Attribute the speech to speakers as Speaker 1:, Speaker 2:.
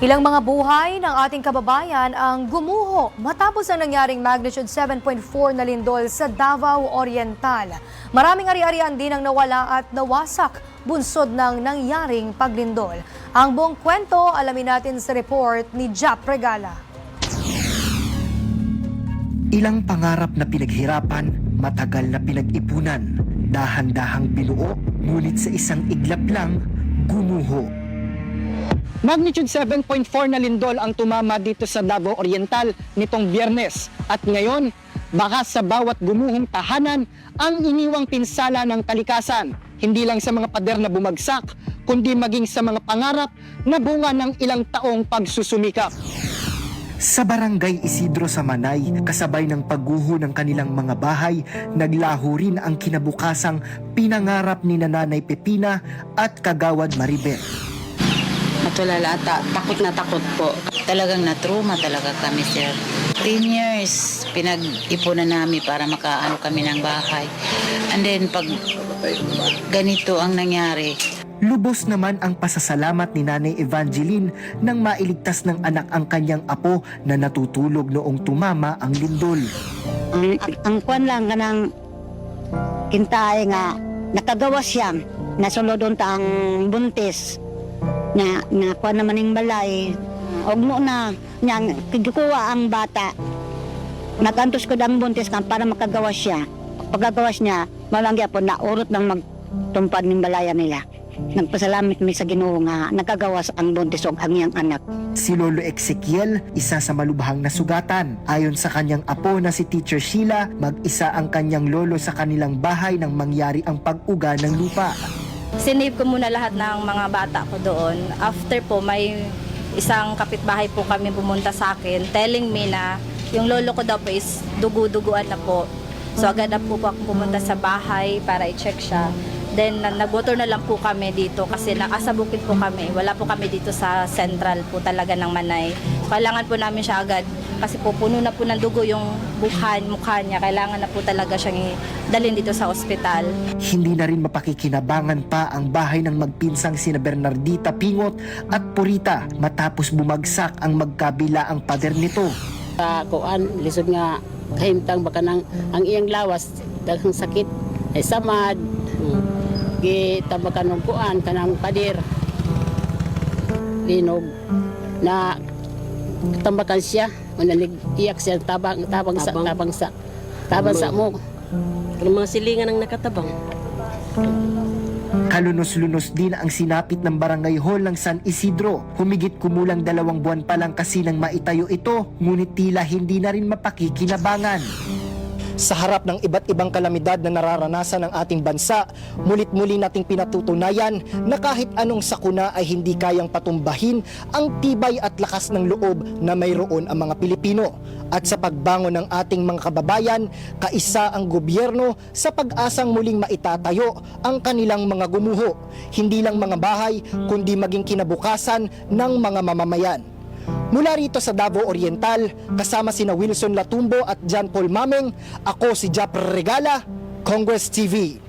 Speaker 1: Ilang mga buhay ng ating kababayan ang gumuho matapos ang nangyaring magnitude 7.4 na lindol sa Davao Oriental. Maraming ari-arian din ang nawala at nawasak bunsod ng nangyaring paglindol. Ang buong kwento alamin natin sa report ni Jap Regala.
Speaker 2: Ilang pangarap na pinaghirapan, matagal na pinag-ipunan, dahan-dahang binuo, ngunit sa isang iglap lang, gumuho.
Speaker 3: Magnitude 7.4 na lindol ang tumama dito sa Davao Oriental nitong biyernes. At ngayon, baka sa bawat gumuhong tahanan ang iniwang pinsala ng kalikasan. Hindi lang sa mga pader na bumagsak, kundi maging sa mga pangarap na bunga ng ilang taong pagsusumikap.
Speaker 2: Sa barangay Isidro sa Manay, kasabay ng pagguho ng kanilang mga bahay, naglaho rin ang kinabukasang pinangarap ni Nanay Pepina at Kagawad Maribel.
Speaker 4: Matulala ata, takot na takot po. Talagang na-trauma talaga kami, sir. 10 years, pinag-ipunan namin para makaano kami ng bahay. And then, pag ganito ang nangyari,
Speaker 2: Lubos naman ang pasasalamat ni Nanay Evangeline nang mailigtas ng anak ang kanyang apo na natutulog noong tumama ang lindol.
Speaker 5: ang, ang kwan lang kanang kintaay nga nakagawas siya nasulodon ta ang buntis na na kwan naman ning balay. Og mo na nya kigukuha ang bata. Nagantos ko ang buntis kan para makagawas siya. Pagagawas niya malangya po na urot ng magtumpad ning balaya nila. Nagpasalamat mi sa Ginoo nga nakagawas ang buntis og ang iyang anak.
Speaker 2: Si Lolo Ezekiel, isa sa malubhang nasugatan. Ayon sa kanyang apo na si Teacher Sheila, mag-isa ang kanyang lolo sa kanilang bahay nang mangyari ang pag-uga ng lupa.
Speaker 6: Sinave ko muna lahat ng mga bata ko doon. After po, may isang kapitbahay po kami pumunta sa akin telling me na yung lolo ko daw po is dugu-duguan na po. So agad na po po ako pumunta sa bahay para i-check siya. Then na- nag-motor na lang po kami dito kasi nakasa bukid po kami. Wala po kami dito sa central po talaga ng Manay. Kailangan po namin siya agad kasi po puno na po ng dugo yung bukhan, mukha niya. Kailangan na po talaga siyang dalhin dito sa ospital.
Speaker 2: Hindi na rin mapakikinabangan pa ang bahay ng magpinsang sina Bernardita Pingot at Purita matapos bumagsak ang magkabila ang pader nito.
Speaker 7: sa kuan lisod nga kahimtang baka nang ang iyang lawas daghang sakit ay samad hmm. gi tabakan ng kuan kanang padir linog na tambakan siya una iyak siya tabang tabang sa
Speaker 8: Tabang.
Speaker 7: tabang sa tabang sa mo
Speaker 8: Ang mga silingan ang nakatabang.
Speaker 2: Kalunos-lunos din ang sinapit ng barangay hall ng San Isidro. Humigit kumulang dalawang buwan pa lang kasi nang maitayo ito, ngunit tila hindi na rin mapakikinabangan. Sa harap ng iba't ibang kalamidad na nararanasan ng ating bansa, mulit-muli nating pinatutunayan na kahit anong sakuna ay hindi kayang patumbahin ang tibay at lakas ng loob na mayroon ang mga Pilipino. At sa pagbangon ng ating mga kababayan, kaisa ang gobyerno sa pag-asang muling maitatayo ang kanilang mga gumuho. Hindi lang mga bahay, kundi maging kinabukasan ng mga mamamayan. Mula rito sa Davao Oriental, kasama sina Wilson Latumbo at John Paul Mameng, ako si Jap Regala, Congress TV.